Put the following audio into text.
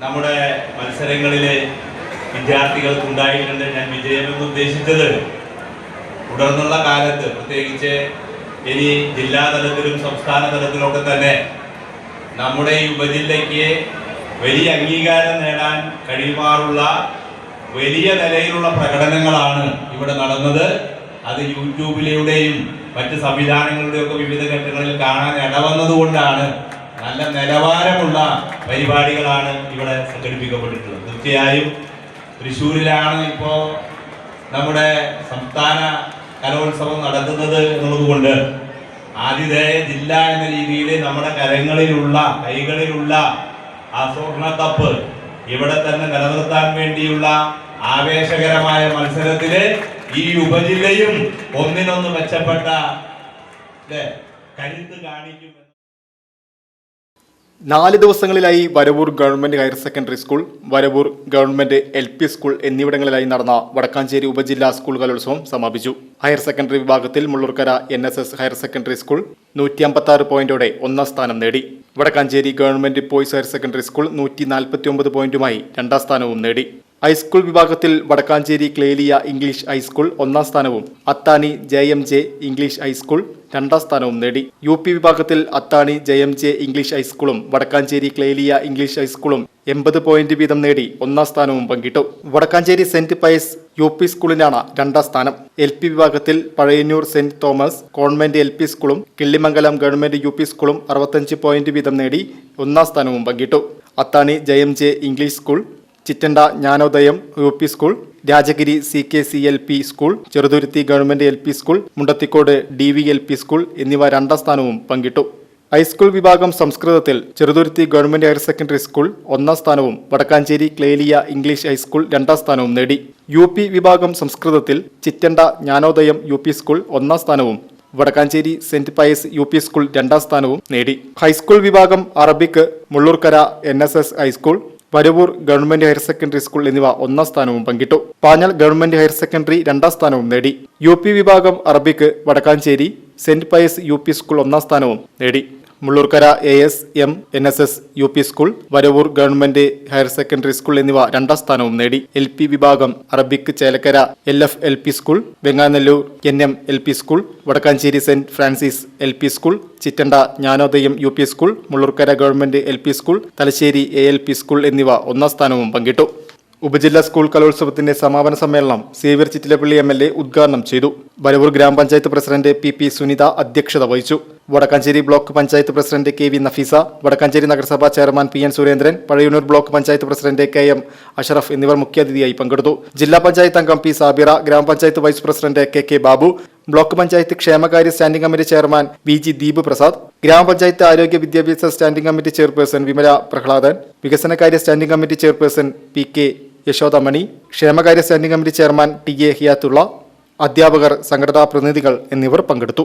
നമ്മുടെ മത്സരങ്ങളിൽ വിദ്യാർത്ഥികൾക്ക് ഉണ്ടായിട്ടുണ്ട് ഞാൻ വിജയമെന്ന് ഉദ്ദേശിച്ചത് തുടർന്നുള്ള കാലത്ത് പ്രത്യേകിച്ച് ഇനി ജില്ലാ തലത്തിലും സംസ്ഥാന തലത്തിലൊക്കെ തന്നെ നമ്മുടെ ഈ ഉപജില്ലയ്ക്ക് വലിയ അംഗീകാരം നേടാൻ കഴിയുമാറുള്ള വലിയ നിലയിലുള്ള പ്രകടനങ്ങളാണ് ഇവിടെ നടന്നത്. അത് യൂട്യൂബിലൂടെയും മറ്റ് സംവിധാനങ്ങളുടെയൊക്കെ വിവിധ ഘട്ടങ്ങളിൽ കാണാൻ ഇടവന്നതുകൊണ്ടാണ് നല്ല നിലവാരമുള്ള പരിപാടികളാണ് ഇവിടെ സംഘടിപ്പിക്കപ്പെട്ടിട്ടുള്ളത്. തീർച്ചയായും തൃശ്ശൂരിലാണ് ഇപ്പോൾ നമ്മുടെ സംസ്ഥാന കലോത്സവം നടക്കുന്നത് എന്നുള്ളതുകൊണ്ട് ആതിഥേയ ജില്ല എന്ന രീതിയിൽ നമ്മുടെ കരങ്ങളിലുള്ള കൈകളിലുള്ള ആ സ്വർണ ഇവിടെ തന്നെ നിലനിർത്താൻ വേണ്ടിയുള്ള ആവേശകരമായ മത്സരത്തിൽ ഈ ഉപജില്ലയും ഒന്നിനൊന്ന് മെച്ചപ്പെട്ട കരുത്ത് കാണിക്കും നാല് ദിവസങ്ങളിലായി Varavoor government higher secondary school Varavoor government L P school എന്നിവിടങ്ങളിലായി നടന്ന വടക്കാഞ്ചേരി ഉപജില്ലാ സ്കൂൾ കലോത്സവം സമാപിച്ചു. ഹയർ സെക്കൻഡറി വിഭാഗത്തിൽ Mullurkara N S S higher secondary school നൂറ്റി അമ്പത്താറ് പോയിന്റോടെ ഒന്നാം സ്ഥാനം നേടി. Vadakkanchery government boys higher secondary school നൂറ്റി നാൽപ്പത്തി ഒമ്പത് പോയിന്റുമായി രണ്ടാം സ്ഥാനവും നേടി. ഹൈസ്കൂൾ വിഭാഗത്തിൽ വടക്കാഞ്ചേരി ക്ലേലിയ ഇംഗ്ലീഷ് ഹൈസ്കൂൾ ഒന്നാം സ്ഥാനവും Athani J M J English high school രണ്ടാം സ്ഥാനവും നേടി. യു പി വിഭാഗത്തിൽ Athani J M J English ഹൈസ്കൂളും Vadakkanchery Clelia English ഹൈസ്കൂളും എൺപത് പോയിന്റ് വീതം നേടി ഒന്നാം സ്ഥാനവും പങ്കിട്ടു. Vadakkanchery Saint Pius U P സ്കൂളിനാണ് രണ്ടാം സ്ഥാനം. എൽ പി വിഭാഗത്തിൽ Pazhayannur Saint Thomas convent L P സ്കൂളും കിള്ളിമംഗലം ഗവൺമെന്റ് യു പി സ്കൂളും അറുപത്തഞ്ച് പോയിന്റ് വീതം നേടി ഒന്നാം സ്ഥാനവും പങ്കിട്ടു. Athani J M J English school Chittanda Jnanodayam U P school Rajagiri C K C L P school Cheruthuruthy government L P school Mundathikode D V L P school എന്നിവ രണ്ടാം സ്ഥാനവും പങ്കിട്ടു. ഹൈസ്കൂൾ വിഭാഗം സംസ്കൃതത്തിൽ Cheruthuruthy government higher secondary school ഒന്നാം സ്ഥാനവും Vadakkanchery Clelia English high school രണ്ടാം സ്ഥാനവും നേടി. യു പി വിഭാഗം സംസ്കൃതത്തിൽ Chittanda Jnanodayam U P school ഒന്നാം സ്ഥാനവും Vadakkanchery Saint Pius U P school രണ്ടാം സ്ഥാനവും നേടി. ഹൈസ്കൂൾ വിഭാഗം Arabic Mullurkara N S S high school Varavoor government higher secondary school എന്നിവ ഒന്നാം സ്ഥാനവും പങ്കിട്ടു. പാഞ്ഞൽ ഗവൺമെന്റ് ഹയർ സെക്കൻഡറി രണ്ടാം സ്ഥാനവും നേടി. യു വിഭാഗം Arabic Vadakkanchery Saint Pius U school ഒന്നാം സ്ഥാനവും നേടി. Mullurkara A S M N S S U P school Varavoor government higher secondary school എന്നിവ രണ്ടാം സ്ഥാനവും നേടി. എൽ പി വിഭാഗം Arabic Chelakkara L F L P school Venganellur N M L P school Vadakkanchery Saint Francis L P school Chittanda Jnanodayam U P school Mullurkara government L P school Thalassery A L P school എന്നിവ ഒന്നാം സ്ഥാനവും പങ്കിട്ടു. ഉപജില്ലാ school കലോത്സവത്തിന്റെ സമാപന സമ്മേളനം Xavier Chittilappally M L A ഉദ്ഘാടനം ചെയ്തു. വരവൂർ ഗ്രാമപഞ്ചായത്ത് പ്രസിഡന്റ് പി പി സുനിത അധ്യക്ഷത വഹിച്ചു. Vadakkanchery block panchayat president K V Nafeesa Vadakkanchery നഗരസഭാ chairman P N Surendran Pazhayannur block panchayat president K M Asharaf എന്നിവർ മുഖ്യാതിഥിയായി പങ്കെടുത്തു. ജില്ലാ പഞ്ചായത്ത് അംഗം പി സാബിറ ഗ്രാമപഞ്ചായത്ത് vice president K K Babu block panchayat ക്ഷേമകാര്യ standing committee chairman V G Deep Prasad ഗ്രാമപഞ്ചായത്ത് ആരോഗ്യ വിദ്യാഭ്യാസ standing committee chairperson Vimala Prahladan വികസനകാര്യ standing committee chairperson P K Yashodamani ക്ഷേമകാര്യ standing committee chairman T A Hiyathulla അധ്യാപകർ സംഘടനാ പ്രതിനിധികൾ എന്നിവർ പങ്കെടുത്തു.